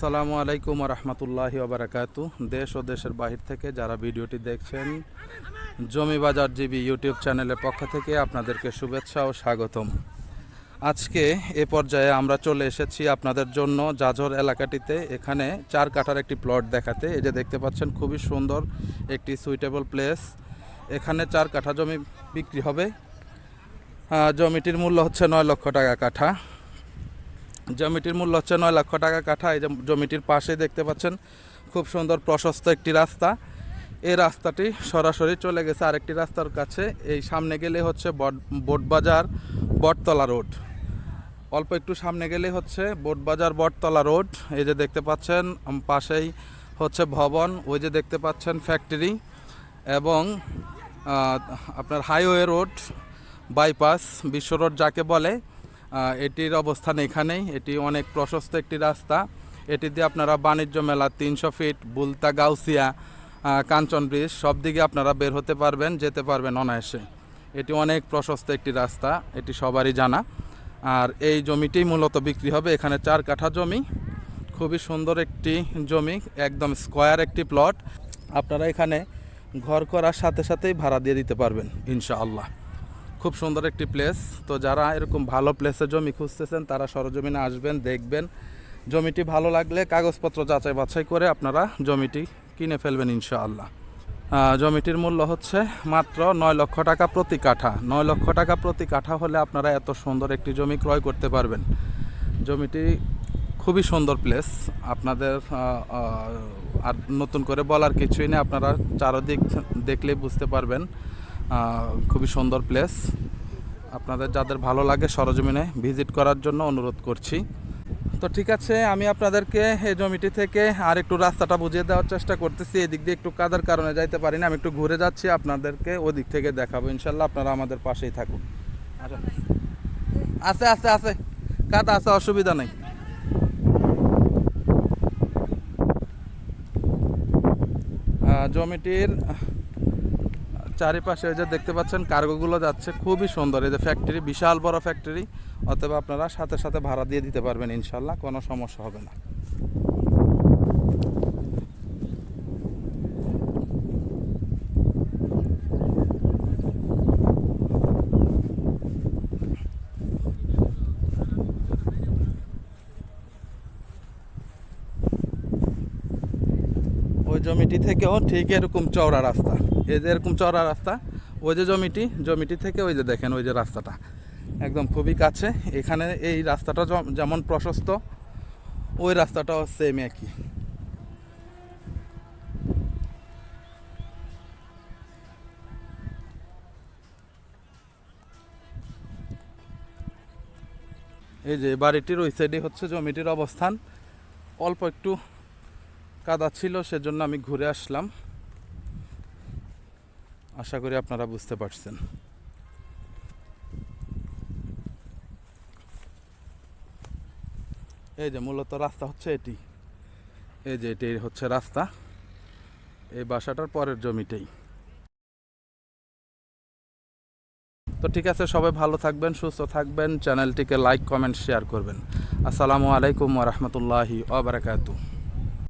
আসসালামু আলাইকুম রহমতুল্লাহি ওবরাকাতু। দেশ ও দেশের বাহির থেকে যারা ভিডিওটি দেখছেন, জমি বাজার জিবি ইউটিউব চ্যানেলের পক্ষ থেকে আপনাদেরকে শুভেচ্ছা ও স্বাগতম। আজকে এ পর্যায়ে আমরা চলে এসেছি আপনাদের জন্য জাজর এলাকাটিতে। এখানে চার কাঠার একটি প্লট দেখাতে। এই যে দেখতে পাচ্ছেন, খুবই সুন্দর একটি সুইটেবল প্লেস এখানে চার কাঠা জমি বিক্রি হবে। জমিটির মূল্য হচ্ছে নয় লক্ষ টাকা কাঠা। জমিটির মূল্য হচ্ছে নয় লক্ষ টাকা কাঠা। এই যে জমিটির পাশে দেখতে পাচ্ছেন, খুব সুন্দর প্রশস্ত একটি রাস্তা। এই রাস্তাটি সরাসরি চলে গেছে আরেকটি রাস্তার কাছে। এই সামনে গেলে হচ্ছে বট- বোটবাজার বটতলা রোড। অল্প একটু সামনে গেলে হচ্ছে বোটবাজার বটতলা রোড। এই যে দেখতে পাচ্ছেন, পাশেই হচ্ছে ভবন, ওই যে দেখতে পাচ্ছেন ফ্যাক্টরি এবং আপনার highway road, bypass, Bishwa road যাকে বলে। এটির অবস্থান এখানেই। এটি অনেক প্রশস্ত একটি রাস্তা। এটি দিয়ে আপনারা বাণিজ্য মেলা তিনশো ফিট, বুলতা, গাউসিয়া কাঞ্চন ব্রিজ সব দিকে আপনারা বের হতে পারবেন, যেতে পারবেন অনায়াসে। এটি অনেক প্রশস্ত একটি রাস্তা, এটি সবারই জানা। আর এই জমিটি মূলত বিক্রি হবে এখানে চার কাঠা জমি। খুবই সুন্দর একটি জমি, একদম স্কোয়ার একটি প্লট। আপনারা এখানে ঘর করার সাথে সাথেই ভাড়া দিয়ে দিতে পারবেন, ইনশাআল্লাহ। খুব সুন্দর একটি প্লেস তো যারা এরকম ভালো প্লেসে জমি খুঁজতেছেন, তারা সরজমিনে আসবেন, দেখবেন। জমিটি ভালো লাগলে কাগজপত্র যাচাই বাছাই করে আপনারা জমিটি কিনে ফেলবেন ইনশাআল্লাহ। জমিটির মূল্য হচ্ছে মাত্র নয় লক্ষ টাকা প্রতি কাঠা। নয় লক্ষ টাকা প্রতি কাঠা হলে আপনারা এত সুন্দর একটি জমি ক্রয় করতে পারবেন। জমিটি খুবই সুন্দর প্লেস আপনাদের আর নতুন করে বলার কিছুই নেই। আপনারা চারদিক দেখলেই বুঝতে পারবেন। খুবই সুন্দর প্লেস আপনাদের যাদের ভালো লাগে সরজমিনে ভিজিট করার জন্য অনুরোধ করছি। তো ঠিক আছে, আমি আপনাদেরকে এই জমিটি থেকে আর একটু রাস্তাটা বুঝিয়ে দেওয়ার চেষ্টা করতেছি। এদিক দিয়ে একটু কাদার কারণে যাইতে পারি না, আমি একটু ঘুরে যাচ্ছি, আপনাদেরকে ওদিক থেকে দেখাবো। ইনশাল্লাহ আপনারা আমাদের পাশেই থাকুন। আচ্ছা আছে আছে আছে কাদা আছে অসুবিধা নেই। জমিটির চারিপাশে যে দেখতে পাচ্ছেন কার্গোগুলো যাচ্ছে খুবই সুন্দর। এই যে ফ্যাক্টরি বিশাল বড় ফ্যাক্টরি অথবা আপনারা সাথে সাথে ভাড়া দিয়ে দিতে পারবেন ইনশাল্লাহ, কোনো সমস্যা হবে না। ওই জমিটি থেকেও ঠিক এরকম চওড়া রাস্তা। এই যে এরকম চওড়া রাস্তা, ওই যে জমিটি জমিটি থেকে ওই যে দেখেন ওই যে রাস্তাটা। একদম খুবই কাছে। এখানে এই রাস্তাটা যেমন প্রশস্ত, ওই রাস্তাটাও সেম একই। এই যে বাড়িটির ওই সাইডে হচ্ছে জমিটির অবস্থান। অল্প একটু কাদা ছিল, সেজন্য আমি ঘুরে আসলাম। আশা করি আপনারা বুঝতে পারছেন। এই যে মূলত রাস্তা হচ্ছে এটি। এই যে এটি হচ্ছে রাস্তা। এই বাসাটার পরের জমিটাই। তো ঠিক আছে, সবাই ভালো থাকবেন, সুস্থ থাকবেন। চ্যানেলটিকে লাইক, কমেন্ট, শেয়ার করবেন। আসসালামু আলাইকুম রহমতুল্লাহি ওবরাকাতু